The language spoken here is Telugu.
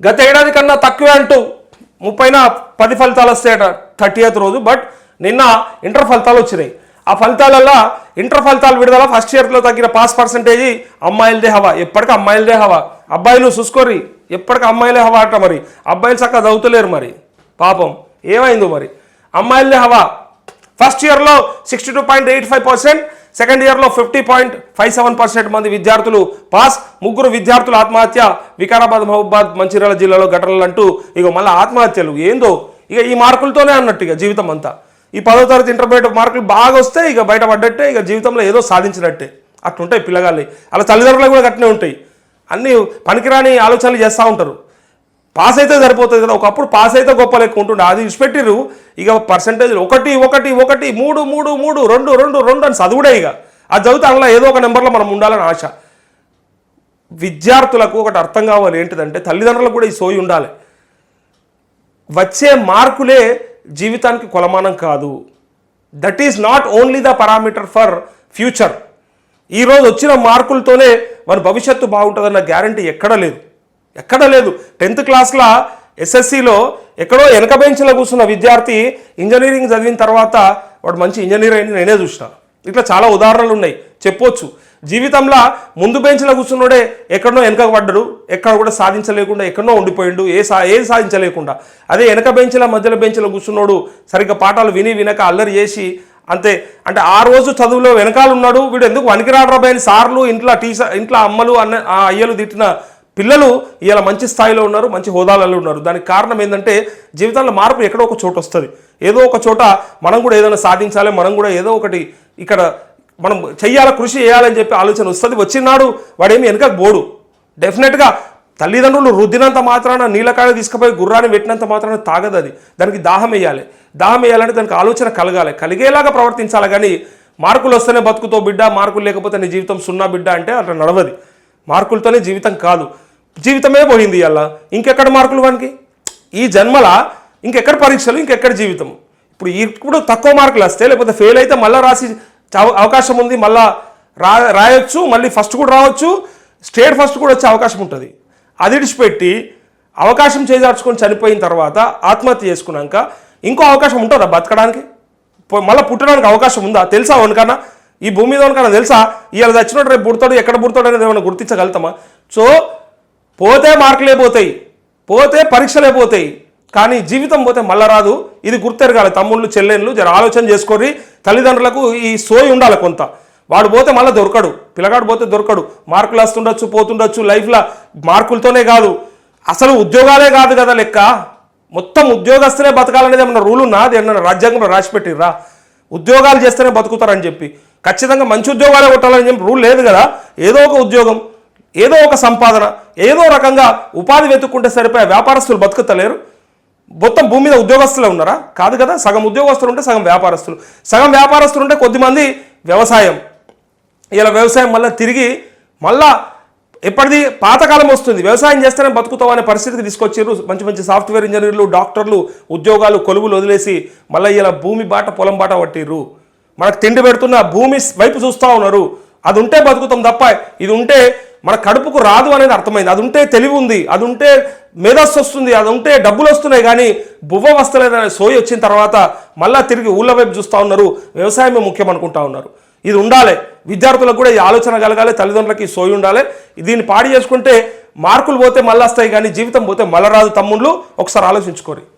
గత ఏడాది కన్నా తక్కువే అంటూ ముప్పైన పది ఫలితాలు వస్తాయట థర్టీయత్ రోజు బట్ నిన్న ఇంటర్ ఫలితాలు వచ్చినాయి. ఆ ఫలితాలల్లో ఇంటర్ ఫలితాలు విడుదల ఫస్ట్ ఇయర్లో తగ్గిన పాస్ పర్సంటేజీ అమ్మాయిలదే హవా. ఎప్పటికీ అమ్మాయిలదే హవా. అబ్బాయిలు చూసుకోరి. ఎప్పటికీ అమ్మాయిలే హవా అట మరి. అబ్బాయిలు చక్కగా చదువుతలేరు మరి. పాపం. ఏమైందో మరి? అమ్మాయిలదే హవా. ఫస్ట్ ఇయర్లో sixty two point eight five percent second ఇయర్లో fifty point five seven percent మంది విద్యార్థులు పాస్. ముగ్గురు విద్యార్థులు ఆత్మహత్య. వికారాబాద్ మహబూబాద్ మంచిర్యాల జిల్లాలో ఘటనలు అంటూ ఇక మళ్ళీ ఆత్మహత్యలు. ఏందో? ఇక ఈ మార్కులతోనే అన్నట్టు ఇక జీవితం అంతా ఈ పదో తరగతి ఇంటర్మీడియట్ మార్కులు బాగా వస్తే ఇక బయటపడ్డట్టే ఇక జీవితంలో ఏదో సాధించినట్టే. అట్లుంటాయి పిల్లగాళ్ళు. అలా తల్లిదండ్రులు కూడా గట్టినే ఉంటాయి. అన్నీ పనికిరాని ఆలోచనలు చేస్తూ ఉంటారు. పాస్ అయితే సరిపోతుంది కదా. ఒకప్పుడు పాస్ అయితే గొప్ప లెక్క ఉంటుండే. అది ఇచ్చిపెట్టిర్రు. ఇక పర్సంటేజ్ ఒకటి ఒకటి ఒకటి మూడు మూడు మూడు రెండు రెండు రెండు అని చదువుడే ఇక. అది చదివితే అందులో ఏదో ఒక నెంబర్లో మనం ఉండాలని ఆశ. విద్యార్థులకు ఒకటి అర్థం కావాలి ఏంటిదంటే తల్లిదండ్రులకు కూడా ఈ సోయి ఉండాలి. వచ్చే మార్కులే జీవితానికి కొలమానం కాదు. That is not only the parameter for future ఈరోజు వచ్చిన మార్కులతోనే మన భవిష్యత్తు బాగుంటుందన్న గ్యారంటీ ఎక్కడ లేదు. ఎక్కడ లేదు. టెన్త్ క్లాస్లో ఎస్ఎస్సిలో ఎక్కడో వెనక బెంచ్లో కూర్చున్న విద్యార్థి ఇంజనీరింగ్ చదివిన తర్వాత వాడు మంచి ఇంజనీర్ అయింది నేనే చూసిన. ఇట్లా చాలా ఉదాహరణలు ఉన్నాయి. చెప్పొచ్చు. జీవితంలో ముందు బెంచ్లో కూర్చున్నోడే ఎక్కడనో వెనక పడ్డాడు ఎక్కడ కూడా సాధించలేకుండా ఎక్కడనో ఉండిపోయిండు ఏ సా ఏది సాధించలేకుండా. అదే వెనక బెంచ్ల మధ్యలో బెంచ్లో కూర్చున్నోడు సరిగ్గా పాఠాలు విని వినక అల్లరి చేసి అంతే. అంటే ఆ రోజు చదువులో వెనకాల ఉన్నాడు. వీడు ఎందుకు వనికిరాడరా అని సార్లు ఇంట్లో టీచర్ ఇంట్లో అమ్మలు అన్న ఆ అయ్యలు తిట్టిన పిల్లలు ఇలా మంచి స్థాయిలో ఉన్నారు మంచి హోదాలలో ఉన్నారు. దానికి కారణం ఏంటంటే జీవితంలో మార్పు ఎక్కడో ఒక చోట వస్తుంది. ఏదో ఒక చోట మనం కూడా ఏదైనా సాధించాలి మనం కూడా ఏదో ఒకటి ఇక్కడ మనం చెయ్యాలి కృషి చేయాలని చెప్పి ఆలోచన వస్తుంది. వచ్చినాడు వాడేమి వెనక బోడు డెఫినెట్గా తల్లిదండ్రులు రుద్దినంత మాత్రాన నీళ్ళకాడ తీసుకుపోయి గుర్రాన్ని పెట్టినంత మాత్రాన తాగదు అది. దానికి దాహం వేయాలి. దాహం వేయాలంటే దానికి ఆలోచన కలగాలి. కలిగేలాగా ప్రవర్తించాలి కానీ మార్కులు వస్తేనే బతుకుతో బిడ్డ మార్కులు లేకపోతే నీ జీవితం సున్నా బిడ్డ అంటే అట్లా నడవది. మార్కులతోనే జీవితం కాదు. జీవితమే పోయింది అలా. ఇంకెక్కడ మార్కులు వానికి? ఈ జన్మల ఇంకెక్కడ పరీక్షలు ఇంకెక్కడ జీవితం ఇప్పుడు ఇప్పుడు తక్కువ మార్కులు వస్తే లేకపోతే ఫెయిల్ అయితే మళ్ళీ రాసి అవకాశం ఉంది మళ్ళా రా రాయొచ్చు మళ్ళీ ఫస్ట్ కూడా రావచ్చు స్టేట్ ఫస్ట్ కూడా వచ్చే అవకాశం ఉంటుంది. అదిడిచిపెట్టి అవకాశం చేజార్చుకొని చనిపోయిన తర్వాత ఆత్మహత్య చేసుకున్నాక ఇంకో అవకాశం ఉంటుందా బతకడానికి? మళ్ళీ పుట్టడానికి అవకాశం ఉందా? తెలుసా వనకన్నా? ఈ భూమి మీద వనకన్నా తెలుసా? ఇవాళ చచ్చినట్టు రేపు పుడతాడు ఎక్కడ పుడతాడు అనేది ఏమైనా గుర్తించగలుగుతామా? సో పోతే మార్కులే పోతాయి పోతే పరీక్షలే పోతాయి. కానీ జీవితం పోతే మళ్ళా రాదు. ఇది గుర్తెరగాలి. తమ్ముళ్ళు చెల్లెళ్ళు జర ఆలోచన చేసుకొని తల్లిదండ్రులకు ఈ సోయి ఉండాలి కొంత. వాడు పోతే మళ్ళీ దొరకడు. పిల్లగాడు పోతే దొరకడు. మార్కులు వస్తుండొచ్చు పోతుండొచ్చు లైఫ్లో మార్కులతోనే కాదు. అసలు ఉద్యోగాలే కాదు కదా లెక్క. మొత్తం ఉద్యోగస్తులే బతకాలనేది ఏమన్నా రూల్ ఉన్నా అది ఏమన్నా రాజ్యాంగంలో రాసిపెట్టిర్రా ఉద్యోగాలు చేస్తేనే బతుకుతారని చెప్పి. ఖచ్చితంగా మంచి ఉద్యోగాలే కొట్టాలని చెప్పి రూల్ లేదు కదా. ఏదో ఒక ఉద్యోగం. ఏదో ఒక సంపాదన ఏదో రకంగా ఉపాధి వెతుక్కుంటే సరిపోయే వ్యాపారస్తులు బతుకుతలేరు. మొత్తం భూమి మీద ఉద్యోగస్తులే ఉన్నారా? కాదు కదా సగం ఉద్యోగస్తులు ఉంటే సగం వ్యాపారస్తులు. సగం వ్యాపారస్తులు ఉంటే కొద్దిమంది వ్యవసాయం. ఇలా వ్యవసాయం మళ్ళీ తిరిగి మళ్ళా ఎప్పటిది పాతకాలం వస్తుంది. వ్యవసాయం చేస్తేనే బతుకుతాం అనే పరిస్థితికి తీసుకొచ్చారు మంచి మంచి సాఫ్ట్వేర్ ఇంజనీర్లు డాక్టర్లు ఉద్యోగాలు కొలువులు వదిలేసి మళ్ళీ ఇలా భూమి బాట పొలం బాట పట్టిర్రు. మనకు తిండి పెడుతున్న భూమి వైపు చూస్తూ ఉన్నారు. అది ఉంటే బతుకుతాం తప్ప ఇది ఉంటే మన కడుపుకు రాదు అనేది అర్థమైంది. అది ఉంటే తెలివి ఉంది అది ఉంటే మేధస్సు వస్తుంది అది ఉంటే డబ్బులు వస్తున్నాయి కానీ బువ్వ వస్తలేదనే సోయి వచ్చిన తర్వాత మళ్ళా తిరిగి ఊళ్ళ వైపు చూస్తూ ఉన్నారు వ్యవసాయమే ముఖ్యం అనుకుంటా ఉన్నారు. ఇది ఉండాలి. విద్యార్థులకు కూడా ఈ ఆలోచన కలగాలి తల్లిదండ్రులకి ఈ సోయి ఉండాలి. దీన్ని పాడి చేసుకుంటే మార్కులు పోతే మళ్ళీ వస్తాయి కానీ జీవితం పోతే మళ్ళీ రాదు తమ్ముళ్ళు. ఒకసారి ఆలోచించుకోరు.